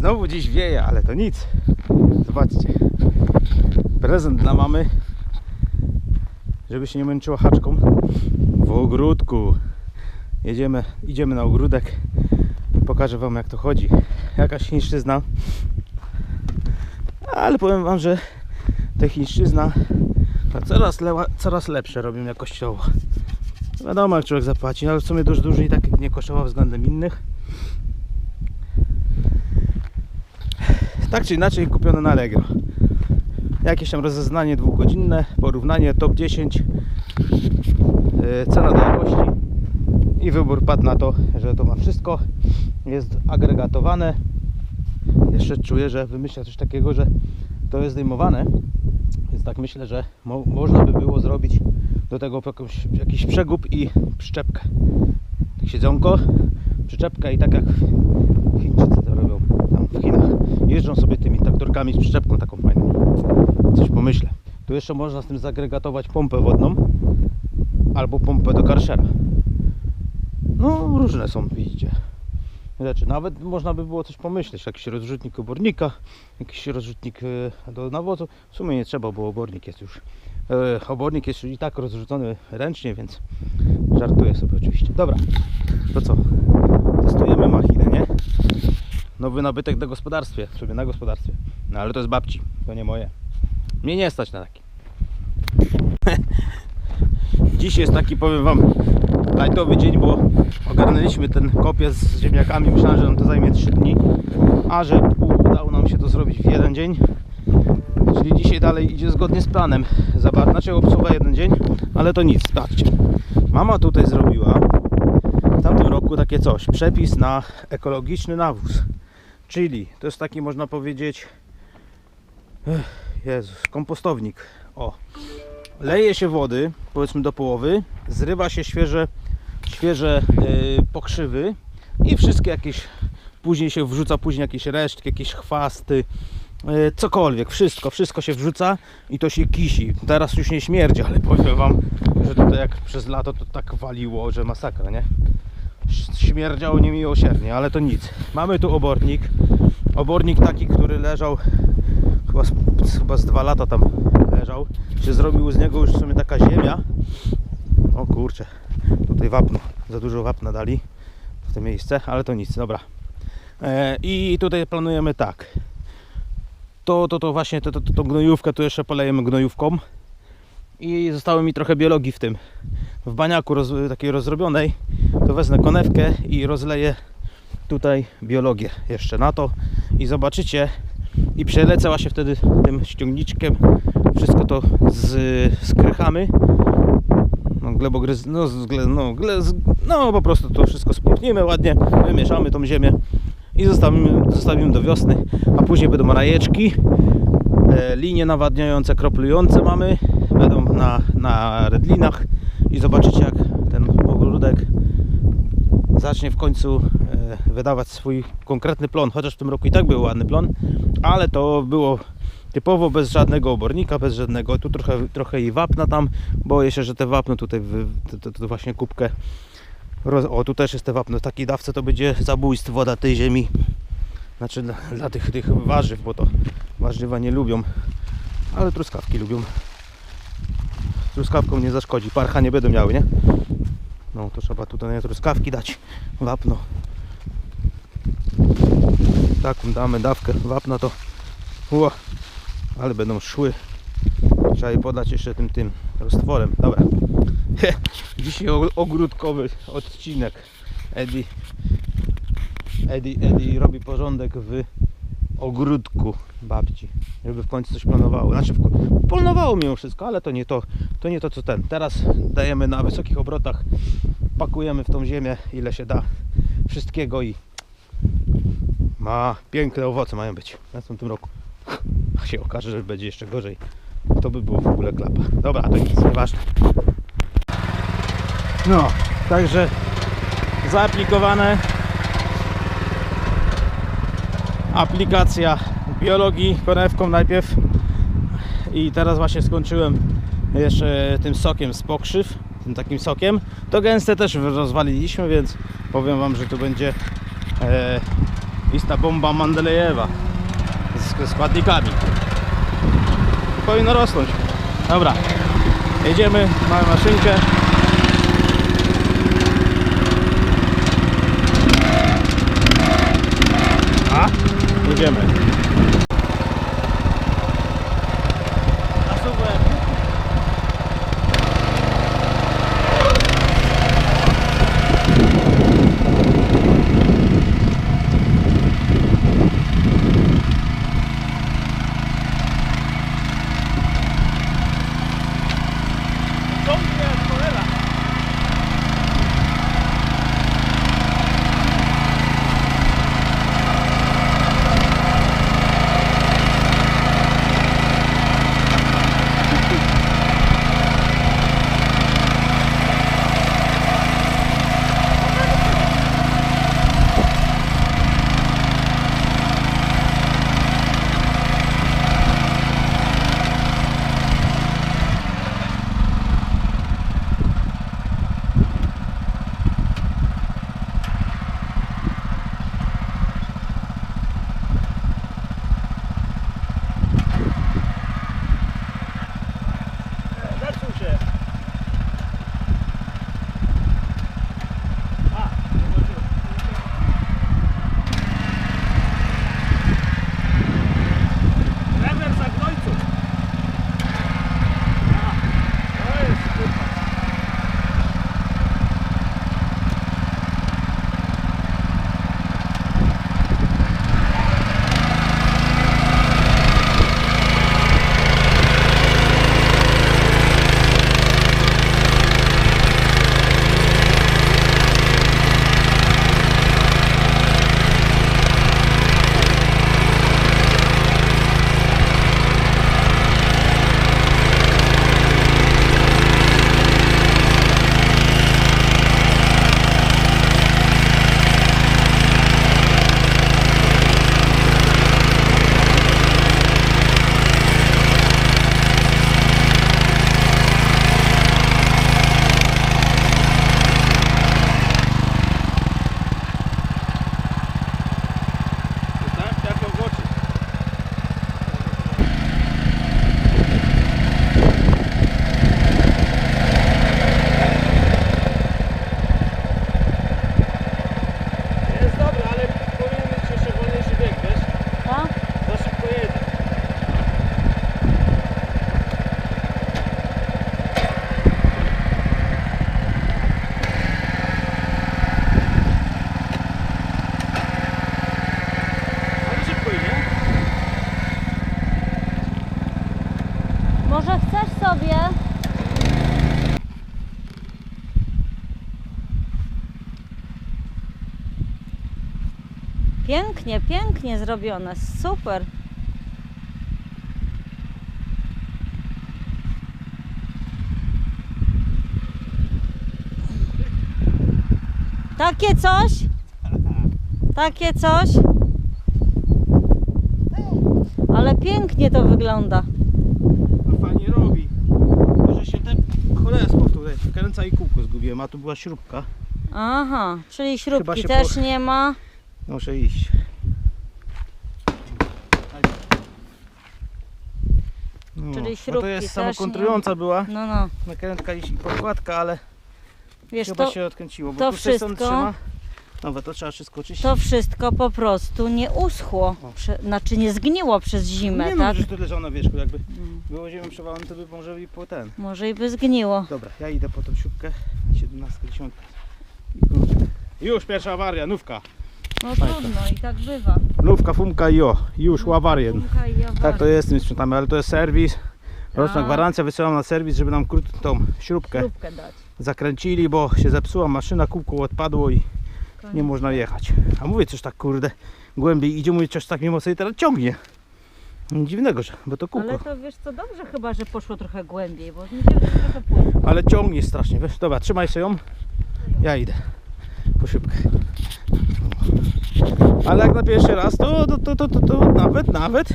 Znowu dziś wieje, ale to nic. Zobaczcie. Prezent dla mamy. Żeby się nie męczyła haczką. W ogródku. Jedziemy, idziemy na ogródek. Pokażę wam jak to chodzi. Jakaś chińszczyzna. Ale powiem wam, że te chińszczyzna coraz, coraz lepsze robią jakościowo. Wiadomo jak człowiek zapłaci, ale w sumie dużo i tak nie kosztował względem innych. Tak czy inaczej kupione na Allegro. Jakieś tam rozeznanie dwugodzinne, porównanie top 10, yy, cena do jakości i wybór padł na to, że to ma wszystko. Jest agregatowane. Jeszcze czuję, że wymyśla coś takiego, że to jest zdejmowane. Więc tak myślę, że mo można by było zrobić do tego jakąś, jakiś przegub i przyczepkę. Tak siedzonko, przyczepka i tak jak Chińczycy to robią tam w Chinach. Jeżdżą sobie tymi traktorkami z przyczepką taką fajną. Coś pomyślę. Tu jeszcze można z tym zagregatować pompę wodną albo pompę do karszera. No różne są, widzicie. Rzeczy. Nawet można by było coś pomyśleć. Jakiś rozrzutnik obornika, jakiś rozrzutnik e, do nawozu. W sumie nie trzeba, bo obornik jest już. E, obornik jest i tak rozrzucony ręcznie, więc żartuję sobie oczywiście. Dobra, to co? Testujemy machinę, nie? Nowy nabytek na gospodarstwie, sobie na gospodarstwie. No ale to jest babci, to nie moje. Mnie nie stać na taki. Dziś jest taki, powiem wam, lajtowy dzień, bo ogarnęliśmy ten kopiec z ziemniakami. Myślałem, że nam to zajmie 3 dni, a że udało nam się to zrobić w jeden dzień. Czyli dzisiaj dalej idzie zgodnie z planem. Zobacz, znaczy obsługa jeden dzień, ale to nic, patrzcie. Mama tutaj zrobiła w tamtym roku takie coś, przepis na ekologiczny nawóz. Czyli to jest taki można powiedzieć Jezus, kompostownik. O. Leje się wody, powiedzmy do połowy, zrywa się świeże, świeże yy, pokrzywy i wszystkie jakieś później się wrzuca później jakieś resztki, jakieś chwasty, yy, cokolwiek, wszystko, wszystko się wrzuca i to się kisi. Teraz już nie śmierdzi, ale powiem wam, że tutaj jak przez lato to tak waliło, że masakra, nie? Śmierdziało niemiłosiernie, ale to nic. Mamy tu obornik. Obornik taki, który leżał chyba z, chyba z dwa lata tam leżał. Się zrobił z niego już w sumie taka ziemia. O kurczę, tutaj wapno, za dużo wapna dali w to miejsce, ale to nic, dobra. E, I tutaj planujemy tak. To, to, to właśnie, to, to, to, gnojówkę tu jeszcze polejemy gnojówką. I zostało mi trochę biologii w tym. W baniaku roz, takiej rozrobionej, to wezmę konewkę i rozleję tutaj biologię jeszcze na to. I zobaczycie i przelecę właśnie wtedy tym ściągniczkiem. Wszystko to z, skrychamy. No glebogryz, no, gle, no, gle, no po prostu to wszystko spłukniemy ładnie, wymieszamy tą ziemię i zostawimy, zostawimy do wiosny, a później będą rajeczki, e, linie nawadniające, kroplujące mamy, na, na redlinach i zobaczycie jak ten ogródek zacznie w końcu e, wydawać swój konkretny plon, chociaż w tym roku i tak był ładny plon, ale to było typowo bez żadnego obornika, bez żadnego, tu trochę, trochę i wapna tam, boję się, że te wapno tutaj, to, właśnie kubkę, o tu też jest te wapno, w takiej dawce to będzie zabójstwo dla tej ziemi, znaczy dla, dla tych, tych warzyw, bo to warzywa nie lubią, ale truskawki lubią, truskawką nie zaszkodzi, parcha nie będą miały, nie? No to trzeba tutaj na truskawki dać wapno. Taką damy dawkę wapna to ale będą szły. Trzeba je podać jeszcze tym tym roztworem. Dobra. Dzisiaj ogródkowy odcinek. Edi Edi, Edi robi porządek w ogródku babci, żeby w końcu coś planowało. Znaczy, planowało mimo wszystko, ale to nie to, to nie to co ten. Teraz dajemy na wysokich obrotach, pakujemy w tą ziemię ile się da wszystkiego i ma piękne owoce mają być w następnym roku. A się okaże, że będzie jeszcze gorzej. To by było w ogóle klapa. Dobra, to nic, nieważne. No, także zaaplikowane aplikacja biologii konewką najpierw i teraz właśnie skończyłem jeszcze tym sokiem z pokrzyw tym takim sokiem to gęste też rozwaliliśmy więc powiem wam, że tu będzie e, bomba Mandelejewa z składnikami. Powinno rosnąć. Dobra, jedziemy, mamy maszynkę. A, jedziemy. Pięknie, pięknie zrobione, super. Takie coś? Takie coś? Ale pięknie to wygląda. No fajnie robi. Może się ten cholerstwo tutaj wkręca i kółko zgubiłem, a tu była śrubka. Aha, czyli śrubki też po- nie ma. Muszę iść. No, Czyli bo to śrubki jest też samokontrująca była No, no. nakrętka i podkładka, ale Wiesz, chyba to, się odkręciło, bo to tu wszystko- trzyma. Nowe, to trzeba wszystko czyścić. to wszystko po prostu nie uschło. O. Prze, znaczy nie zgniło przez zimę, nie no, tak? że to leżało na wierzchu, jakby Mm. było ziemią przewalone, to by może i po ten. Może i by zgniło. Dobra, ja idę po tą śrubkę, 17, 10. Już pierwsza awaria, nówka. No trudno i tak bywa. Nówka, fumka i o, już i awaria. Tak to jest z tym sprzętami, ale to jest serwis. Roczna gwarancja, wysyłam na serwis, żeby nam krótko tą śrubkę Śrubkę dać. zakręcili, bo się zepsuła maszyna, kółko odpadło i Koniec. nie można jechać. A mówię coś tak kurde, głębiej idzie, mówię coś tak mimo sobie teraz ciągnie. Dziwnego, że, bo to kółko. Ale to wiesz co, dobrze chyba, że poszło trochę głębiej, bo się że trochę płynie. Ale ciągnie strasznie, wiesz? Dobra, trzymaj sobie ją. Ja idę po szybkę. Ale jak na pierwszy raz, to, to, to, to, to, to nawet, nawet.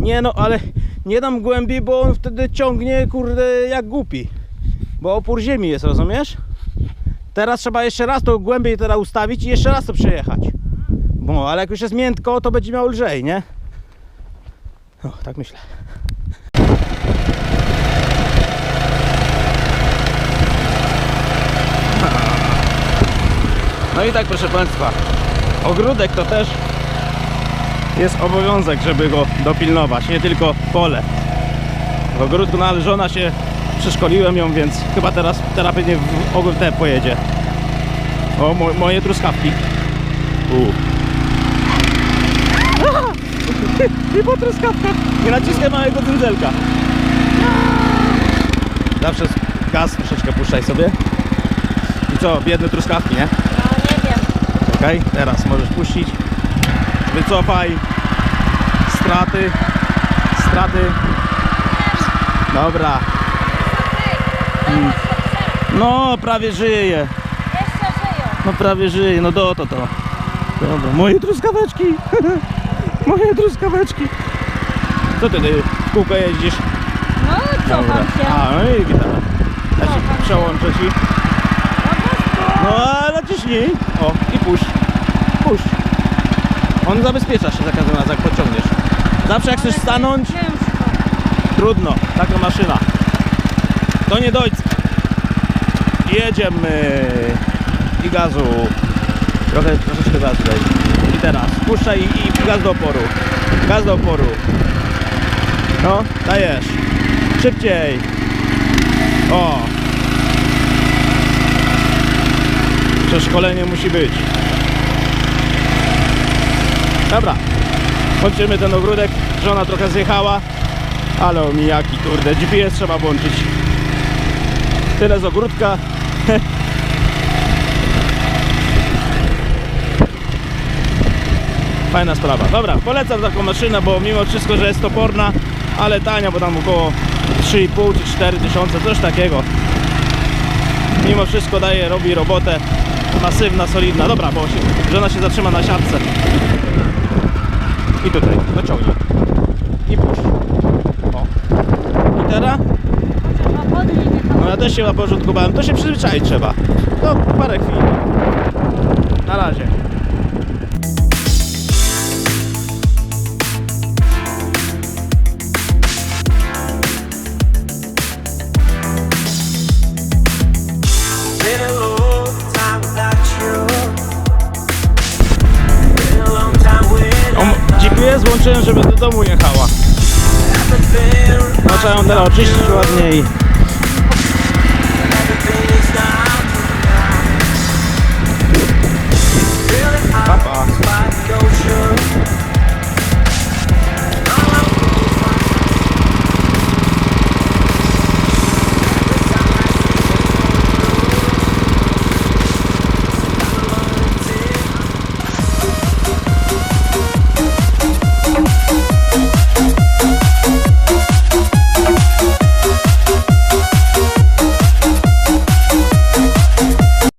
Nie no, ale nie dam głębiej, bo on wtedy ciągnie, kurde, jak głupi. Bo opór ziemi jest, rozumiesz? Teraz trzeba jeszcze raz to głębiej teraz ustawić i jeszcze raz to przejechać. No, ale jak już jest miętko, to będzie miał lżej, nie? O, tak myślę. No i tak proszę Państwa, ogródek to też jest obowiązek, żeby go dopilnować, nie tylko pole. W ogródku należona się, przeszkoliłem ją, więc chyba teraz, pewnie w te pojedzie. O, mo, moje truskawki. U. I po truskawkach. Nie naciskaj małego dędzelka. Zawsze gaz troszeczkę puszczaj sobie. I co, biedne truskawki? No nie Okej, teraz możesz puścić. Wycofaj. Straty. Straty. Dobra. No, prawie żyje. No prawie żyje, no do to to. Dobra, moje truskaweczki. moje truskaweczki. Co ty, ty w kółko jeździsz? No co wam się? A, no i gitara. Ja ci Cofam się. przełączę ci. No ale naciśnij. O, i puść. Puść. On zabezpiecza się za każdym razem, jak pociągniesz. Zawsze jak chcesz stanąć, trudno. Taka maszyna. To nie dojdzie. Jedziemy. I gazu. Trochę, troszeczkę gazu daj. I teraz puszczaj i, i gaz do oporu. Gaz do oporu. No, dajesz. Szybciej. O. Przeszkolenie musi być. Dobra. Kończymy ten ogródek. Żona trochę zjechała. Ale omijaki, kurde. GPS trzeba włączyć. Tyle z ogródka. Fajna sprawa. Dobra, polecam taką maszynę, bo mimo wszystko, że jest toporna, ale tania, bo tam około 3,5 czy 4 tysiące, coś takiego. Mimo wszystko daje, robi robotę. Masywna, solidna. Dobra, bo się, żona się zatrzyma na siatce. I tutaj, dociągnij. I puść. O. I teraz? No ja też się naporządkowałem. To się przyzwyczaić trzeba. To parę chwil. Na razie. Domu jechała. Trzeba ją teraz oczyścić ładniej.